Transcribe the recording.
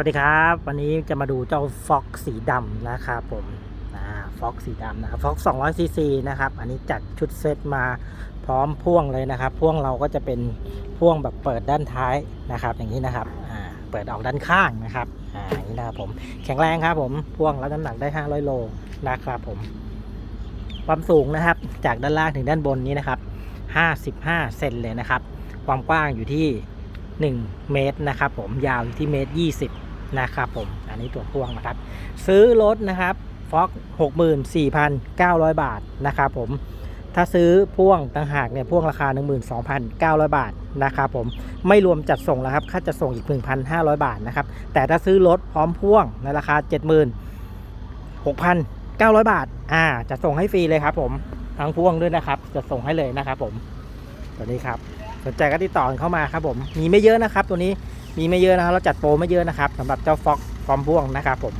วัสดีครับ วันนี้จะมาดูเจ้าฟ็อกสีดำนะครับผมฟ็อกสีดำนะครับฟ็อก200ซีซีนะครับ อันนี้จัดชุดเซตมาพร้อมพ่วงเลยนะครับ พ่วงเราก็จะเป็นพ่วงแบบเปิดด้านท้ายนะครับ อย่างนี้นะครับอ่าเปิดออกด้านข้างนะครับอ่าอย่างนี้นะครับผมแข็งแรงครับผมพ่วงรับน้ำหนักได้ 500 โลนะครับผม ความสูงนะครับ จากด้านล่างถึงด้านบนนี้นะครับ 55 เซนเลยนะครับ ความกว้างอยู่ที่1เมตรนะครับผมยาวอยู่ที่เมตร20 นะครับผม อันนี้ตัวพ่วงนะครับ ซื้อรถนะครับฟ็อก64,900บาทนะครับผม ถ้าซื้อพ่วงต่างหากเนี่ยพ่วงราคา 12,900 บาทนะครับผม ไม่รวมจัดส่งแล้วครับ ค่าจัดส่งอีก 1,500 บาทนะครับ แต่ถ้าซื้อรถพร้อมพ่วงในราคา 76,900 บาท อ่า จะส่งให้ฟรีเลยครับผม ทั้งพ่วงด้วยนะครับ จะส่งให้เลยนะครับผม ตัวนี้ครับ สนใจก็ติดต่อเข้ามาครับผม มีไม่เยอะนะครับตัวนี้ มีไม่เยอะนะครับเราจัดโปรไม่เยอะนะครับสำหรับเจ้าฟ็อกฟอร์มพ่วงนะครับผม